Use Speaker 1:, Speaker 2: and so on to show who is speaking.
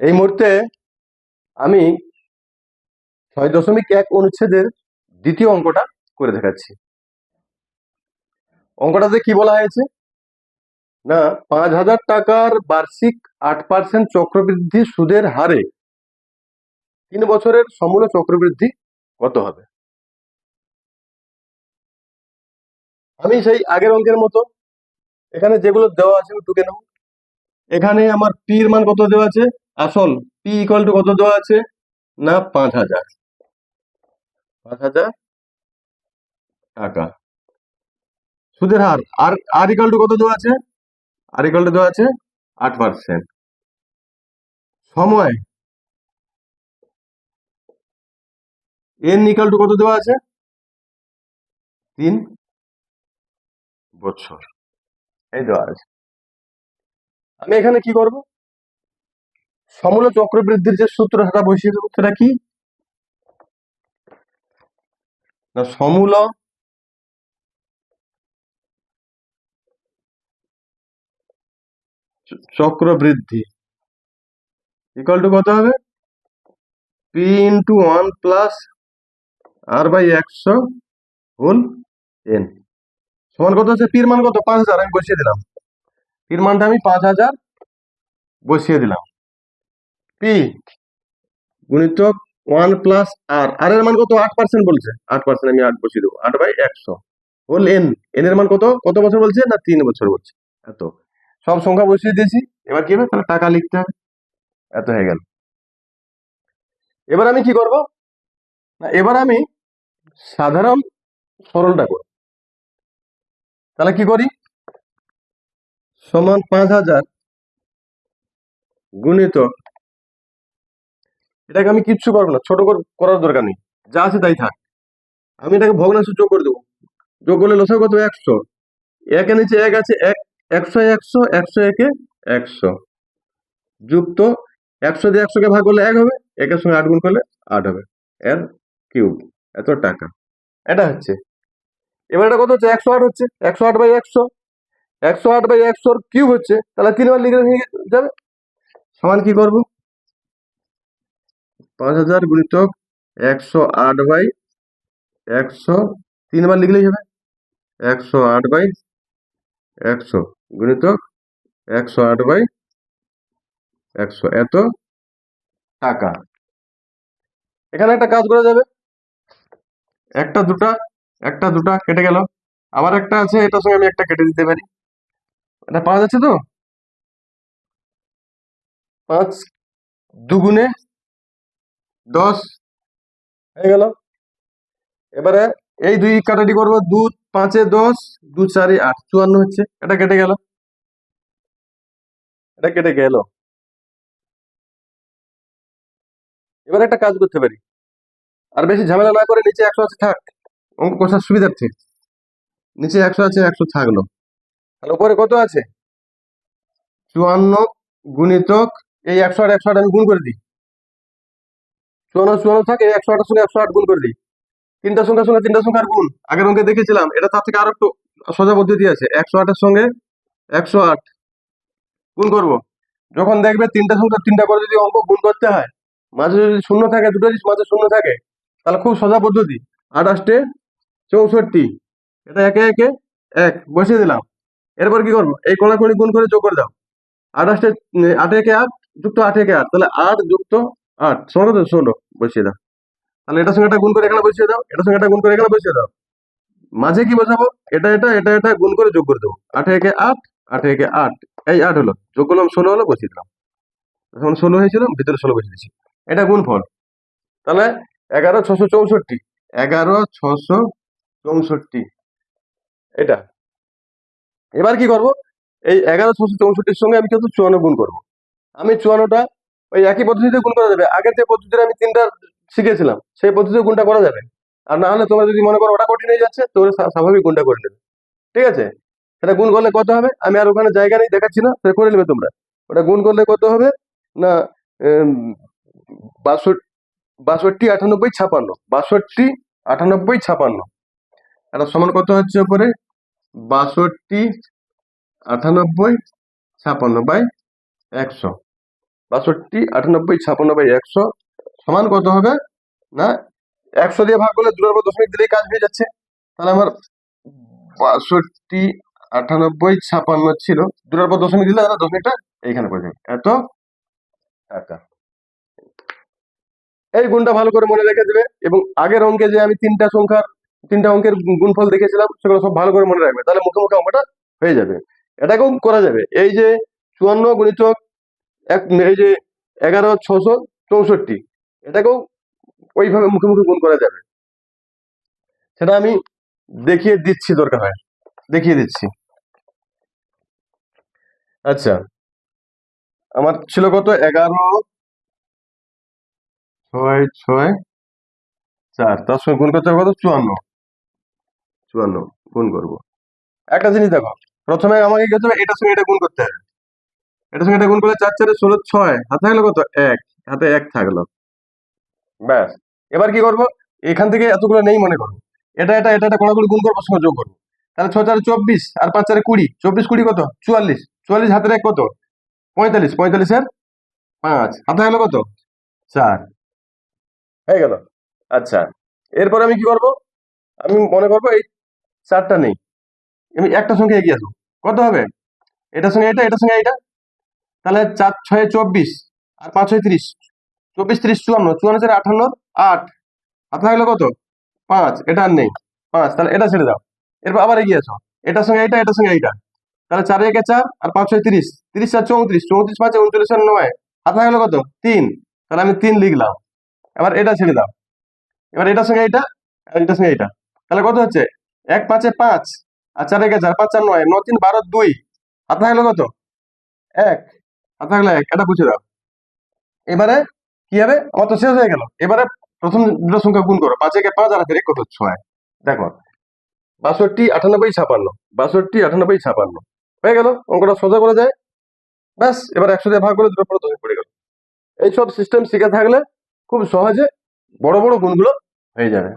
Speaker 1: এই মুহূর্তে আমি ছয় দশমিক এক অনুচ্ছেদের দ্বিতীয় অঙ্কটা করে দেখাচ্ছি। অঙ্কটাতে কি বলা হয়েছে? না, পাঁচ হাজার টাকার বার্ষিক আট পার্সেন্ট চক্রবৃদ্ধি সুদের হারে তিন বছরের সমূল চক্রবৃদ্ধি কত হবে? আমি সেই আগের অঙ্কের মতো এখানে যেগুলো দেওয়া আছে টুকে নেব। এখানে আমার পি এর মান কত দেওয়া আছে? আসল পি ইকুয়াল টু কত দেওয়া আছে? না, পাঁচ হাজার। পাঁচ হাজার টাকা। সুদের হার, আর আর ইকুয়াল টু কত দেওয়া আছে? আর ইকুয়াল টু দেওয়া আছে আট পার্সেন্ট সময়। এন ইকুয়াল টু কত দেওয়া আছে? তিন বছর। এই দেওয়া আছে। আমি এখানে কি করব? সমূল চক্রবৃদ্ধির যে সূত্র সেটা দেবো সেটা কি? সমূল চ- চক্রবৃদ্ধি ইকুয়াল টু কত হবে? P into one plus r by একশো হোল এন সমান কত হচ্ছে? পির মান কত? পাঁচ হাজার, আমি বসিয়ে দিলাম। পির মানটা আমি পাঁচ হাজার বসিয়ে দিলাম। পি গুণিতক ওয়ান প্লাস আর আর এর মান কত? আট পার্সেন্ট বলছে। আট পার্সেন্ট আমি আট বসিয়ে দেবো। আট বাই একশো। হোল এন এন এর মান কত? কত বছর বলছে না তিন বছর বলছে? এত। সব সংখ্যা বসিয়ে দিয়েছি। এবার কি হবে? তাহলে টাকা লিখতে হবে। এত হয়ে গেল। এবার আমি কি করব? না, এবার আমি সাধারণ সরলটা করব। তাহলে কি করি? সমান পাঁচ হাজার গুণিত এটাকে আমি কিচ্ছু করব না, ছোট কর- করার দরকার নেই। যা আছে তাই থাক। আমি এটাকে ভগ্নাংশ যোগ করে দেবো। যোগ করলে লসা কত? একশো। একে নিচে এক আছে, এক একশো একশো একশো একে একশো। যুক্ত একশো দিয়ে একশোকে ভাগ করলে এক হবে, একের সঙ্গে আট গুণ করলে আট হবে। এর কিউব, এত টাকা। এটা হচ্ছে। এবার এটা কত হচ্ছে? একশো আট হচ্ছে। একশো আট বাই একশো। একশো আট বাই একশোর কিউব হচ্ছে। তাহলে তিনবার লিখে যাবে। সমান কি করব? পাঁচ হাজার গুণিতক একশো আট বাই একশো, তিনবার লিখলেই হবে। একশো আট বাই একশো গুণিতক একশো আট বাই একশো। এত টাকা। এখানে একটা কাজ করা যাবে। একটা দুটা একটা দুটা কেটে গেল। আবার একটা আছে, এটার সঙ্গে আমি একটা কেটে দিতে পারি। এটা পাওয়া যাচ্ছে তো? পাঁচ দুগুণে দশ। হয়ে গেল। এবারে এই দুই কাটাটি করব দু পাঁচে দশ দু চারি, আট। চুয়ান্ন হচ্ছে। এটা কেটে গেল। এটা কেটে গেল। এবার একটা কাজ করতে পারি। আর বেশি ঝামেলা না করে নিচে একশো আছে থাক। অঙ্ক কষার সুবিধার্থে। নিচে একশো আছে, একশো থাকল। আর উপরে কত আছে? চুয়ান্ন গুণিতক এই একশো আট একশো আমি গুণ করে দিই। একশো আটের সঙ্গে একশো আট গুণ করে তিনটা সংখ্যার সঙ্গে তিনটা সংখ্যার গুণ। আগের অঙ্কে দেখেছিলাম এটা তার থেকে আরও একটু সোজা পদ্ধতি আছে। একশো আটের সঙ্গে একশো আট গুণ করব। যখন দেখবে তিনটা সংখ্যা তিনটা করে যদি অঙ্ক গুণ করতে হয় মাঝে যদি শূন্য থাকে দুটো যদি মাঝে শূন্য থাকে তাহলে খুব সোজা পদ্ধতি। আঠাশটে চৌষট্টি এটা একে একে এক বসিয়ে দিলাম। এরপর কি করব? এই কোড়াকুড়ি গুণ করে যোগ করে দাও। আঠাশটে উম, আট একে আট যুক্ত আট একে আট তাহলে আট যুক্ত আট ষোলো তো ষোলো বসিয়ে দাও। তাহলে এটার সঙ্গে একটা গুণ করে এখানে বসিয়ে দাও এটার সঙ্গে একটা গুণ করে এখানে বসিয়ে দাও। মাঝে কি বসাবো? এটা এটা এটা এটা গুণ করে যোগ করে দেবো। আট একে আট আট একে আট। এই আট হলো, যোগ করলাম ষোলো হলো, বসিয়ে দিলাম। তখন ষোলো হয়েছিল, ভিতরে ষোলো বসিয়ে দিচ্ছি এটা গুণ ফল। তাহলে এগারো, ছশো চৌষট্টি। এগারো, ছশো চৌষট্টি। এটা। এবার কি করব? এই এগারো, ছশো চৌষট্টির সঙ্গে আমি কিন্তু চুয়ান্ন গুণ করব। আমি চুয়ান্নটা ওই একই পদ্ধতিতে গুণ করা যাবে। আগের যে পদ্ধতিতে আমি তিনটা শিখেছিলাম, সেই পদ্ধতিতে গুণটা করা যাবে। আর না হলে তোমরা যদি মনে করো ওটা কঠিন হয়ে যাচ্ছে তো ওটা স্বা- স্বাভাবিক গুণটা করে নেবে। ঠিক আছে? সেটা গুণ করলে কত হবে? আমি আর ওখানে জায়গা নেই, দেখাচ্ছি না, সেটা করে নেবে তোমরা। ওটা গুণ করলে কত হবে? না বাষট্টি বাষট্টি, আটানব্বই, ছাপান্ন। বাষট্টি, আটানব্বই, ছাপান্ন। এটা সমান কত হচ্ছে ওপরে বাষট্টি, আটানব্বই, ছাপান্ন বাই একশো। বাষট্টি, আটানব্বই ছাপান্ন বাই একশো। সমান কত হবে? না, একশো দিয়ে ভাগ করলে দুটার দশমিক দিলেই কাজ হয়ে যাচ্ছে। তাহলে আমার বাষট্টি, আটানব্বই ছাপান্ন ছিল। দুটার পর দশমিক দিলে তাহলে দশমিকটা এইখানে পড়ে যাবে। এত টাকা। এই গুণটা ভালো করে মনে রেখে দেবে এবং আগের অঙ্কে যে আমি তিনটা সংখ্যার, তিনটা অঙ্কের গুণফল দেখেছিলাম সেগুলো সব ভালো করে মনে রাখবে। তাহলে মুখে মুখে অঙ্কটা হয়ে যাবে। এটাকেও করা যাবে। এই যে চুয়ান্ন গুণিতক এক এই যে এগারো, ছশো চৌষট্টি, এটাকেও ওইভাবে মুখে মুখে গুণ করা যাবে। সেটা আমি দেখিয়ে দিচ্ছি দরকার হয়। দেখিয়ে দিচ্ছি। আচ্ছা। আমার ছিল কত? এগারো, ছয় ছয়, চার। তার সঙ্গে গুণ করতে হবে কত? চুয়ান্ন। চুয়ান্ন। গুণ করব। একটা জিনিস দেখো। প্রথমে আমাকে কি এটার সঙ্গে এটা গুণ করতে হবে। এটার সঙ্গে এটা গুণ করলে চার চারে ষোলো ছয়। হাতে থাকল কত? এক। হাতে এক থাকল। ব্যাস। এবার কি করব? এখান থেকে এতগুলো নেই মনে করো। এটা এটা এটা এটা কোনাগুলো গুণ করব, সঙ্গে যোগ করব। তাহলে ছয় চারে চব্বিশ আর পাঁচ চারে কুড়ি। চব্বিশ কুড়ি কত? চুয়াল্লিশ। চুয়াল্লিশ হাতের এক কত? পঁয়তাল্লিশ। পঁয়তাল্লিশের পাঁচ। হাতে হলো কত? চার। হয়ে গেল। আচ্ছা। এরপরে আমি কি করব? আমি মনে করব এই চারটা নেই। আমি একটা সঙ্গে এগিয়ে আসব। কত হবে? এটার সঙ্গে এটা, এটার সঙ্গে এটা তাহলে চার, ছয়, চব্বিশ আর পাঁচ, ছয়, তিরিশ। চব্বিশ, তিরিশ, চুয়ান্ন। চুয়ান্ন চারে আঠান্ন, আট। আপনার হলো কত? পাঁচ। এটা আর নেই। পাঁচ। তাহলে এটা ছেড়ে দাও। এরপর আবার এগিয়ে আসো এটার সঙ্গে এটা এটার সঙ্গে এইটা। তাহলে চার, একে চার আর পাঁচ, ছয়, তিরিশ। তিরিশ চার, চৌত্রিশ। চৌত্রিশ, পাঁচে উনচল্লিশ আর নয়। হাতে হলো কত? তিন। তাহলে আমি তিন লিখলাম। এবার এটা ছেড়ে দাও। এবার এটার সঙ্গে এইটা আর এটার সঙ্গে এইটা। তাহলে কত হচ্ছে? এক, পাঁচে পাঁচ। আর চার, একে চার। পাঁচ, চার, নয়। ন তিন, বারো, দুই। হাতে থাকল কত? এক। হাতে থাকল এক এটা দাও। এবারে কি হবে? আমার তো শেষ হয়ে গেল। এবারে প্রথম দুটো সংখ্যা গুণ করো। পাঁচ একে পাঁচ, আর এক কত ছয়। দেখো, বাষট্টি, আটানব্বই, ছাপান্ন। বাষট্টি, আটানব্বই, ছাপান্ন। হয়ে গেল? অঙ্কটা সোজা করে যায়। ব্যাস, এবার একশো দিয়ে ভাগ করে দুটো পরে দশমিক পড়ে গেল। এইসব সিস্টেম শিখে থাকলে খুব সহজে বড় বড় গুণগুলো হয়ে যাবে।